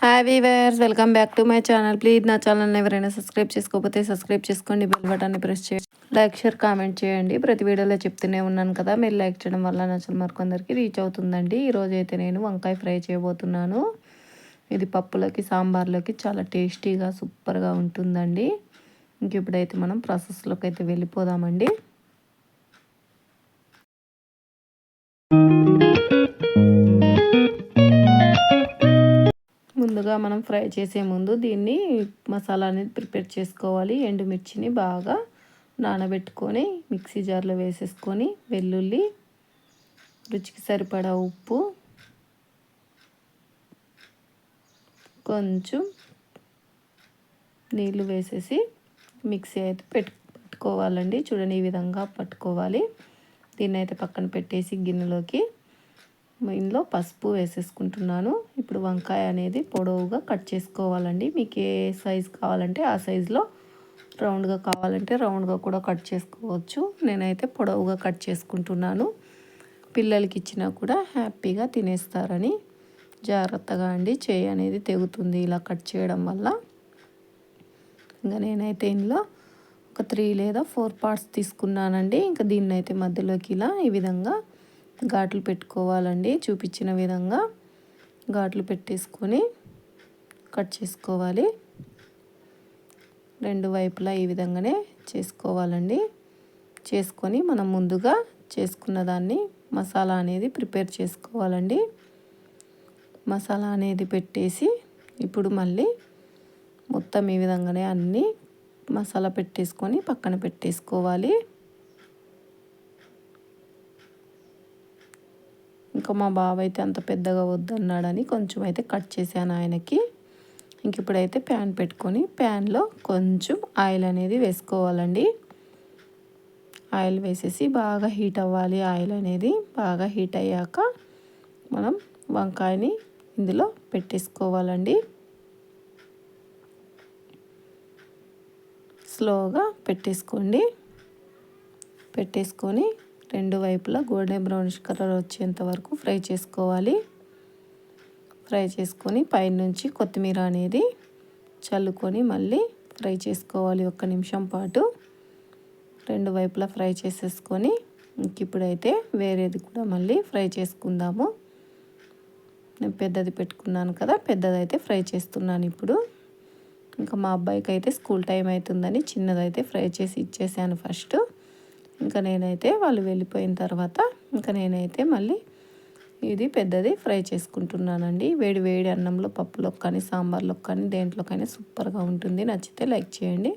Hi viewers welcome back to my channel please నా ఛానల్ని ఎవరైనా సబ్స్క్రైబ్ చేసుకోకపోతే సబ్స్క్రైబ్ చేసుకోండి బెల్ బటన్ని ప్రెస్ చేయండి. లైక్ షేర్ కామెంట్ చేయండి. ప్రతి వీడియోలో చెప్తూనే ఉన్నాను కదా. మీరు లైక్ చేయడం వల్ల నచ్చలు మరికొందరికి రీచ్ అవుతుందండి. ఈరోజు అయితే నేను వంకాయ ఫ్రై చేయబోతున్నాను. ఇది పప్పులోకి సాంబార్లోకి చాలా టేస్టీగా సూపర్గా ఉంటుందండి. ఇంక ఇప్పుడైతే మనం ప్రాసెస్లోకి అయితే వెళ్ళిపోదామండి. ముందుగా మనం ఫ్రై చేసే ముందు దీన్ని మసాలా అనేది ప్రిపేర్ చేసుకోవాలి. ఎండుమిర్చిని బాగా నానబెట్టుకొని మిక్సీ జార్లో వేసేసుకొని వెల్లుల్లి రుచికి సరిపడా ఉప్పు కొంచెం నీళ్ళు వేసేసి మిక్సీ అయితే పెట్టు పట్టుకోవాలండి. చూడండి ఈ విధంగా పట్టుకోవాలి. దీన్ని అయితే పక్కన పెట్టేసి గిన్నెలోకి ఇందులో పసుపు వేసేసుకుంటున్నాను. ఇప్పుడు వంకాయ అనేది పొడవుగా కట్ చేసుకోవాలండి. మీకు ఏ సైజు కావాలంటే ఆ సైజులో రౌండ్గా కావాలంటే రౌండ్గా కూడా కట్ చేసుకోవచ్చు. నేనైతే పొడవుగా కట్ చేసుకుంటున్నాను. పిల్లలకి ఇచ్చినా కూడా హ్యాపీగా తినేస్తారని జాగ్రత్తగా అండి. చేయి అనేది తెగుతుంది ఇలా కట్ చేయడం వల్ల. ఇంకా నేనైతే ఇందులో ఒక త్రీ లేదా ఫోర్ పార్ట్స్ తీసుకున్నానండి. ఇంకా దీన్నైతే మధ్యలోకి ఇలా ఈ విధంగా ఘాట్లు పెట్టుకోవాలండి. చూపించిన విధంగా ఘాట్లు పెట్టేసుకొని కట్ చేసుకోవాలి. రెండు వైపులా ఈ విధంగానే చేసుకోవాలండి. చేసుకొని మనం ముందుగా చేసుకున్న దాన్ని మసాలా అనేది ప్రిపేర్ చేసుకోవాలండి. మసాలా అనేది పెట్టేసి ఇప్పుడు మళ్ళీ మొత్తం ఈ విధంగానే అన్నీ మసాలా పెట్టేసుకొని పక్కన పెట్టేసుకోవాలి. ఇంకా మా బావ అయితే అంత పెద్దగా వద్దన్నాడని కొంచెం అయితే కట్ చేశాను ఆయనకి. ఇంక ఇప్పుడైతే ప్యాన్ పెట్టుకొని ప్యాన్లో కొంచెం ఆయిల్ అనేది వేసుకోవాలండి. ఆయిల్ వేసేసి బాగా హీట్ అవ్వాలి. ఆయిల్ అనేది బాగా హీట్ అయ్యాక మనం వంకాయని ఇందులో పెట్టేసుకోవాలండి. స్లోగా పెట్టేసుకోండి. పెట్టేసుకొని రెండు వైపులా గోల్డెన్ బ్రౌనిష్ కలర్ వచ్చేంత వరకు ఫ్రై చేసుకోవాలి. ఫ్రై చేసుకొని పైనుంచి కొత్తిమీర అనేది చల్లుకొని మళ్ళీ ఫ్రై చేసుకోవాలి ఒక్క నిమిషం పాటు. రెండు వైపులా ఫ్రై చేసేసుకొని ఇప్పుడైతే వేరేది కూడా మళ్ళీ ఫ్రై చేసుకుందాము. నేను పెద్దది పెట్టుకున్నాను కదా పెద్దదైతే ఫ్రై చేస్తున్నాను ఇప్పుడు. ఇంకా మా అబ్బాయికి అయితే స్కూల్ టైం అవుతుందని చిన్నదైతే ఫ్రై చేసి ఇచ్చేసాను ఫస్ట్. ఇంకా నేనైతే వాళ్ళు వెళ్ళిపోయిన తర్వాత ఇంకా నేనైతే మళ్ళీ ఇది పెద్దది ఫ్రై చేసుకుంటున్నానండి. వేడి వేడి అన్నంలో పప్పులో కానీ సాంబార్లో కానీ దేంట్లో కానీ సూపర్గా ఉంటుంది. నచ్చితే లైక్ చేయండి.